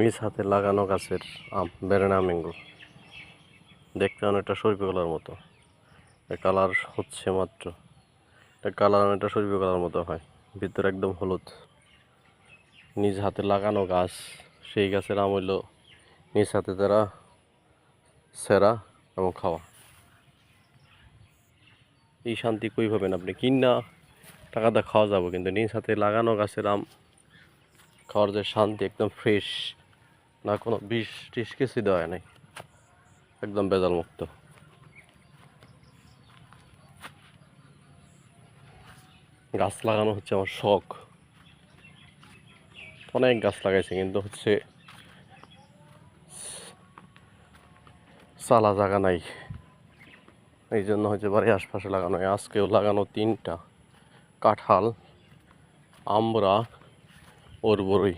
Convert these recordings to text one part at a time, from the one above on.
নিজ হাতে লাগানো গাছের আম, বেরেনা ম্যাঙ্গো দেখতে অনেকটা সরিষা কলার মতো কালার হচ্ছে মাত্র। এটা কালার অনেকটা সরিষা কলার মতো হয়। ভিতরে একদম হলুদ। নিজ হাতে লাগানো গাছ, সেই গাছের আম হইল নিজ হাতে তারা সেরা এবং খাওয়া। এই শান্তি কই পাবেন আপনি? কিনা টাকাটা খাওয়া যাব, কিন্তু নিজ হাতে লাগানো গাছের আম খাওয়ার যে শান্তি একদম ফ্রেশ না, কোনো বিষ টিস কিছু দেওয়া নাই একদম বেজাল মুক্ত গাছ লাগানো হচ্ছে আমার শখ। অনেক গাছ লাগাইছে, কিন্তু হচ্ছে চালা জায়গা নাই। এই জন্য হচ্ছে বাড়ির আশপাশে লাগানো হয়। আজকেও লাগানো তিনটা। কাঁঠাল আমরা ওর বড়ই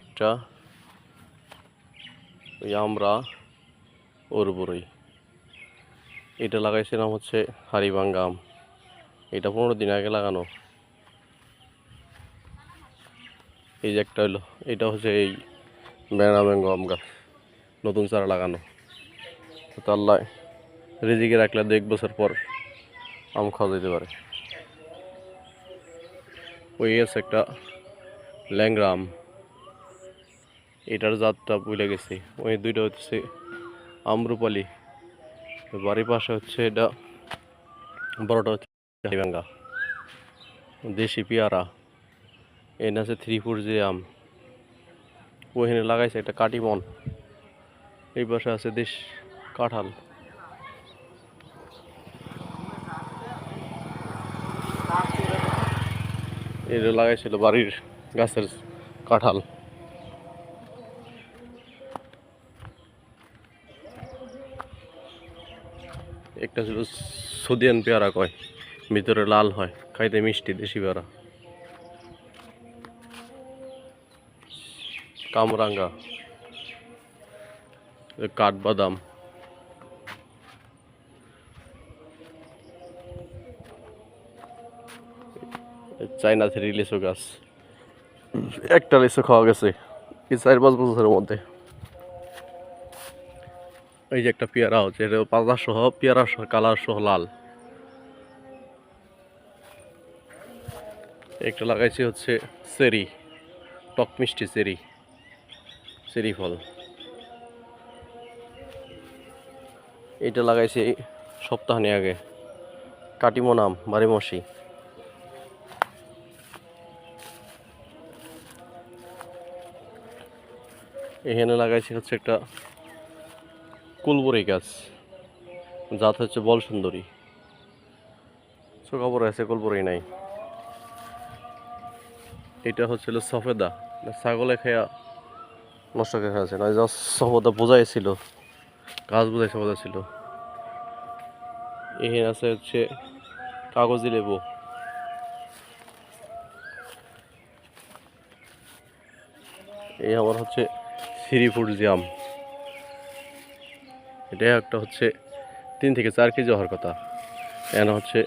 একটা, ওই আমরা ওর বড়ই এটা লাগাইছিলাম হচ্ছে হারিবাঙ্গা আম। এটা পনেরো দিন আগে লাগানো। এই যে একটা হলো এটা হচ্ছে এই ম্যাঙ্গো আম গাছ, নতুন চারা লাগানো। তো আল্লাহ রিজিকে রাখলে দু এক বছর পর আম খাওয়া যেতে পারে। ওই আছে একটা ল্যাংরা আম। এটার জাতটা ভুলে গেছি। ওই দুইটা হচ্ছে আমরুপালি। বাড়ির পাশে হচ্ছে এটা, বড়টা হচ্ছে দেশি পেয়ারা। এনে আছে থ্রি ফোর যে আম। ওইখানে লাগাইছে একটা কাটিমন এই পাশে আছে দেশ কাঁঠাল। এটা লাগাইছিল বাড়ির গাছের কাঁঠাল। একটা ছিল সুদিয়ান পেয়ারা কয়, ভিতরে লাল হয়, খাইতে মিষ্টি, দেশি পেয়ারা। কামরাঙ্গা কাঠবাদাম। চাইনা থ্রি লিচু গাছ। একটা লিচু খাওয়া গেছে, এই চার পাঁচ বছরের মধ্যে। এই যে একটা পেয়ারা হচ্ছে এটা পাতা সহ, পেয়ারা সহ, কালার সহ লাল। একটা লাগাইছি হচ্ছে চেরি, টক মিষ্টি চেরি চেরি ফল। এটা লাগাইছি সপ্তাহানি আগে কাটিমোনাম বাড়িমসি। এখানে লাগাইছি হচ্ছে একটা কুলবরি গাছ। জাত হচ্ছে বল সুন্দরী। চোখা আছে, কুলবরি নাই। এটা হচ্ছিল সফেদা। ছাগলে খেয়া নষ্ট করে খাচ্ছে না যা সফেদা বোঝাইছিল, গাছ বোঝাই সফেদা ছিল এখানে আছে হচ্ছে কাগজি লেবু। এই আমার হচ্ছে থ্রি ফুট জাম এটা একটা হচ্ছে তিন থেকে চার কেজি হওয়ার কথা। এখানে হচ্ছে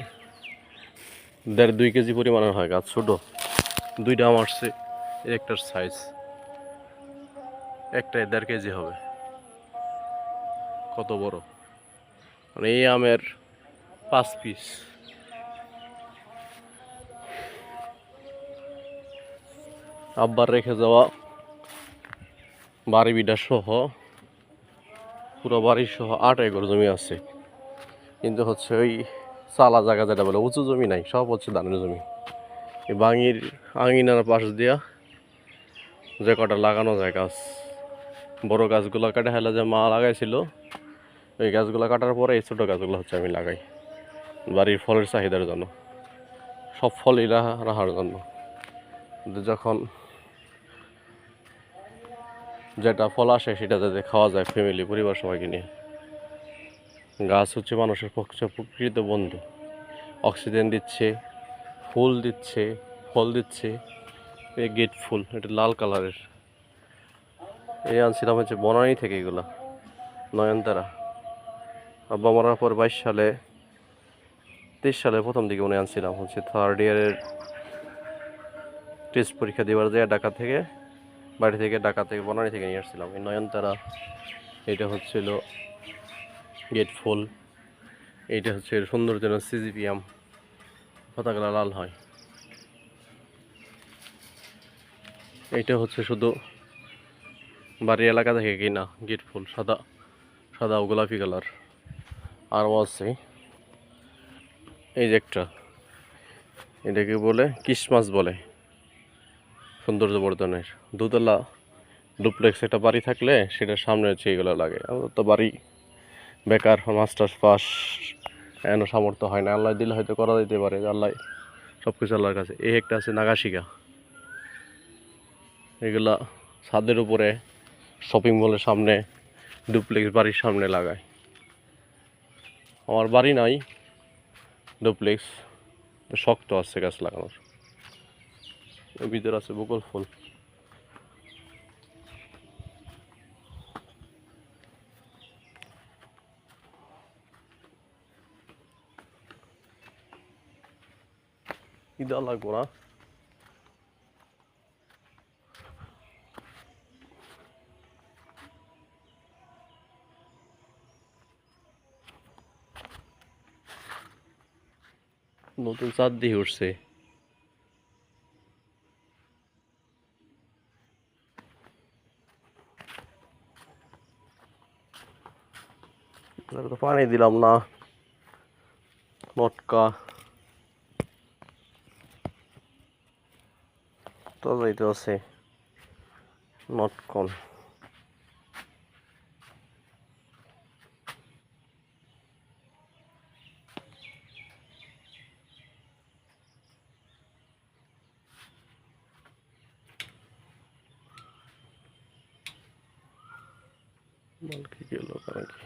দেড় দুই কেজি পরিমাণের হয় গাছ, ছোটো। দুইটা আম আসছে একটার সাইজ একটাই দেড় কেজি হবে। কত বড়? মানে এই আমের পাঁচ পিস আব্বার রেখে যাওয়া বাড়ি বিডা সহ পুরো বাড়ি সহ আট একর জমি আছে। কিন্তু হচ্ছে ওই চালা জায়গা যেটা বলে, উঁচু জমি নাই, সব হচ্ছে ধানের জমি। এই বাঙির আঙিনার পাশ দিয়া যে কটা লাগানো যায় গাছ বড় গাছগুলো কাটে হেলা যে মা লাগাইছিল, ওই গাছগুলো কাটার পরে এই ছোটো গাছগুলো হচ্ছে আমি লাগাই, বাড়ির ফলের চাহিদার জন্য। সব ফলই রাখা- রাখার জন্য। যখন যেটা ফল আসে সেটা যাতে খাওয়া যায় ফ্যামিলি পরিবার সবাইকে নিয়ে। গাছ হচ্ছে মানুষের পক্ষে প্রকৃত বন্ধু। অক্সিজেন দিচ্ছে, ফুল দিচ্ছে, ফল দিচ্ছে। এই গেট ফুল, এটা লাল কালারের। এই আনছিলাম হচ্ছে বনানি থেকে এগুলা, নয়নতারা। আব্বা মরার পর বাইশ সালে, তেইশ সালে প্রথম দিকে উনি আনছিলাম। হচ্ছে থার্ড ইয়ারের টেস্ট পরীক্ষা দেওয়ার যায় ঢাকা থেকে। বাড়ি থেকে ঢাকা থেকে বনানী থেকে নিয়ে আসছিলাম। এই নয়নতারা, এটা হচ্ছিল গেট ফুল। এইটা হচ্ছে এর সৌন্দর্য সিজিপিএম পাতাগুলো লাল হয়। এটা হচ্ছে শুধু বাড়ি এলাকা থেকে কিনা, গেট ফুল, সাদা সাদা ও গোলাপি কালার। আরও আছে। এই যে একটা, এটাকে বলে ক্রিসমাস বলে। সৌন্দর্য বর্ধনের দুতলা ডুপ্লেক্স একটা বাড়ি থাকলে সেটার সামনে হচ্ছে এগুলো লাগে। আমাদের তো বাড়ি বেকার মাস্টার্স পাস এন সামর্থ্য হয় না। আল্লাহ দিলে হয়তো করা যেতে পারে আল্লাহ সব কিছু আল্লাহর কাছে। এই একটা আছে নাগাশিকা। এগুলা ছাদের উপরে শপিং মলের সামনে ডুপ্লেক্স বাড়ির সামনে লাগায়। আমার বাড়ি নাই ডুপ্লেক্স শক্ত আছে গাছ লাগানোর। এর ভিতরে আছে বকুল ফুল। দেওয়া লাগবো না নতুন চাঁদ দিয়ে উঠছে। তো পানি দিলাম না। মটকা। তো যাইতে আছে। নটকন বল কি গেল কারণ কি